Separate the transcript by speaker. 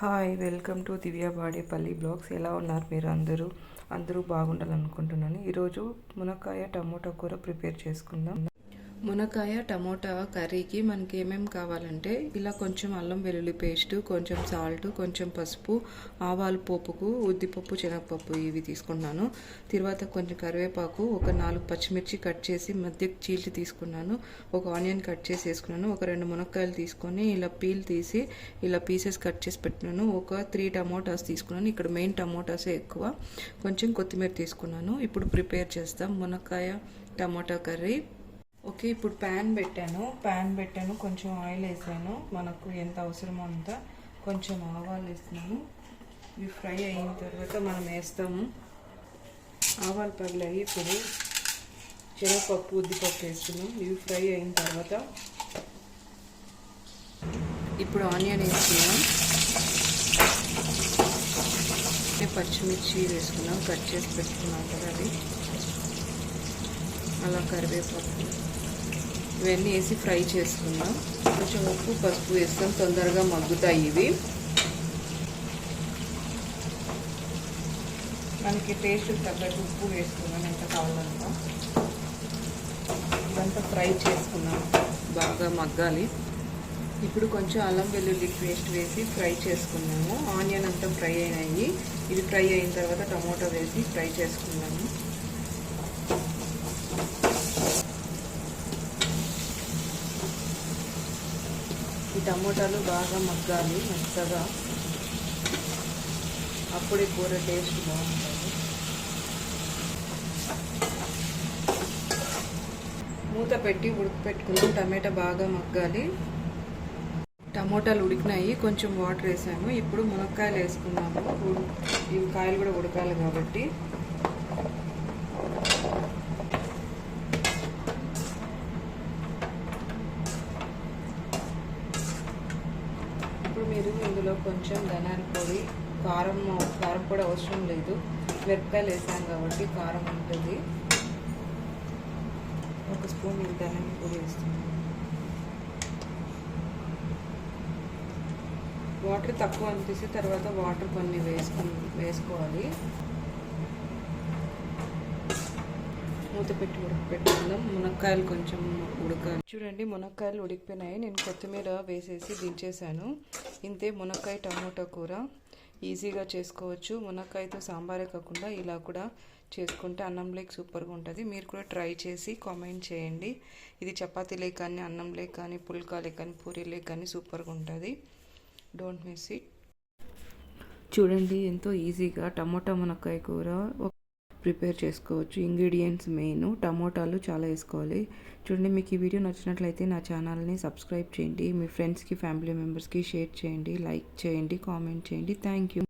Speaker 1: Hi welcome to Divya Badepalli blogs ఎలా ఉన్నారు మీరు అందరూ? అందరూ బాగుండాలనుకుంటున్నాను. ఈరోజు మునక్కాయ టమోటా కూర ప్రిపేర్ చేసుకుందాం. మునక్కాయ టమోటా కర్రీకి మనకి ఏమేమి కావాలంటే ఇలా కొంచెం అల్లం వెల్లుల్లి పేస్ట్ కొంచెం సాల్ట్ కొంచెం పసుపు ఆవాలు పోపుకు ఉద్దిపప్పు శనగపప్పు ఇవి తీసుకున్నాను. తర్వాత కొంచెం కరివేపాకు ఒక నాలుగు పచ్చిమిర్చి కట్ చేసి మధ్య చీల్చి తీసుకున్నాను. ఒక ఆనియన్ కట్ చేసి వేసుకున్నాను. ఒక రెండు మునక్కాయలు తీసుకొని ఇలా పీల్ తీసి ఇలా పీసెస్ కట్ చేసి పెట్టినాను ఒక త్రీ టమోటాస్ తీసుకున్నాను. ఇక్కడ మెయిన్ టమోటాసే ఎక్కువ. కొంచెం కొత్తిమీర తీసుకున్నాను. ఇప్పుడు ప్రిపేర్ చేస్తాం మునక్కాయ టమోటా కర్రీ. ఓకే ఇప్పుడు ప్యాన్ పెట్టాను. ప్యాన్ పెట్టాను కొంచెం ఆయిల్ వేసాను. మనకు ఎంత అవసరమో అంత కొంచెం ఆవాలు వేస్తున్నాను. ఇవి ఫ్రై అయిన తర్వాత మనం వేస్తాము. ఆవాలు పర్లేదు ఇప్పుడు శనగపప్పు ఉద్దిపప్పు వేస్తున్నాం. ఇవి ఫ్రై అయిన తర్వాత ఇప్పుడు ఆనియన్ వేస్తున్నాం. పచ్చిమిర్చి వేసుకున్నాం. కట్ చేసి పెట్టుకున్నాం కదా అది అలా కరివేపాకు. ఇవన్నీ వేసి ఫ్రై చేసుకుందాం. కొంచెం ఉప్పు పసుపు వేస్తాం. తొందరగా మగ్గుతాయి ఇవి. మనకి టేస్ట్ తగ్గట్టు ఉప్పు వేసుకున్నాం ఎంత కావాలంత ఇదంతా ఫ్రై చేసుకున్నాం బాగా మగ్గాలి. ఇప్పుడు కొంచెం అల్లం వెల్లుల్లి పేస్ట్ వేసి ఫ్రై చేసుకున్నాము. ఆనియన్ అంతా ఫ్రై అయినాయి. ఇది ఫ్రై అయిన తర్వాత టమోటా వేసి ఫ్రై చేసుకున్నాము ఈ టమోటాలు బాగా మగ్గాలి మెత్తగా. అప్పుడే కూర టేస్ట్ బాగుంటుంది. మూత పెట్టి ఉడకపెట్టుకున్నాం టమాటా బాగా మగ్గాలి. టమోటాలు ఉడికినాయి కొంచెం వాటర్ వేసాము. ఇప్పుడు మునక్కాయలు వేసుకున్నాము ఇవి కాయలు కూడా ఉడకాలి కాబట్టి. పెరుగు ఇందులో కొంచెం ధనాల పొడి కారం కారం కూడా అవసరం లేదు. మిరపకాయలు వేసాం కాబట్టి కారం ఉంటుంది. ఒక స్పూన్ ధనాల పొడి వేస్తున్నాం వాటర్ తక్కువ అనిపిస్తే తర్వాత వాటర్ కొన్ని వేసుకు వేసుకోవాలి. మూత పెట్టి ఉడకపెట్టుకుందాం మునక్కాయలు కొంచెం ఉడక చూడండి మునక్కాయలు ఉడికిపోయినాయి. నేను కొత్తిమీర వేసేసి దించేసాను ఇంతే మునక్కాయ టమోటా కూర ఈజీగా చేసుకోవచ్చు. మునక్కాయతో సాంబారే కాకుండా ఇలా కూడా చేసుకుంటే అన్నం లేక్ సూపర్గా ఉంటుంది. మీరు కూడా ట్రై చేసి కామెంట్ చేయండి. ఇది చపాతీలే కానీ అన్నం లేక్ కానీ పుల్కాలే కానీ పూరీ కానీ సూపర్గా ఉంటుంది. డోంట్ మిస్ ఇట్ చూడండి ఎంతో ఈజీగా టమోటా మునక్కాయ కూర ప్రిపేర్ చేసుకోవచ్చు. Ingredients main. టమోటాలు చాలా వేసుకోవాలి. చూడండి మీకు ఈ వీడియో నచ్చినట్లయితే నా ఛానల్ని సబ్స్క్రైబ్ చేయండి. మీ ఫ్రెండ్స్కి ఫ్యామిలీ మెంబర్స్కి షేర్ చేయండి లైక్ చేయండి కామెంట్ చేయండి. Thank you.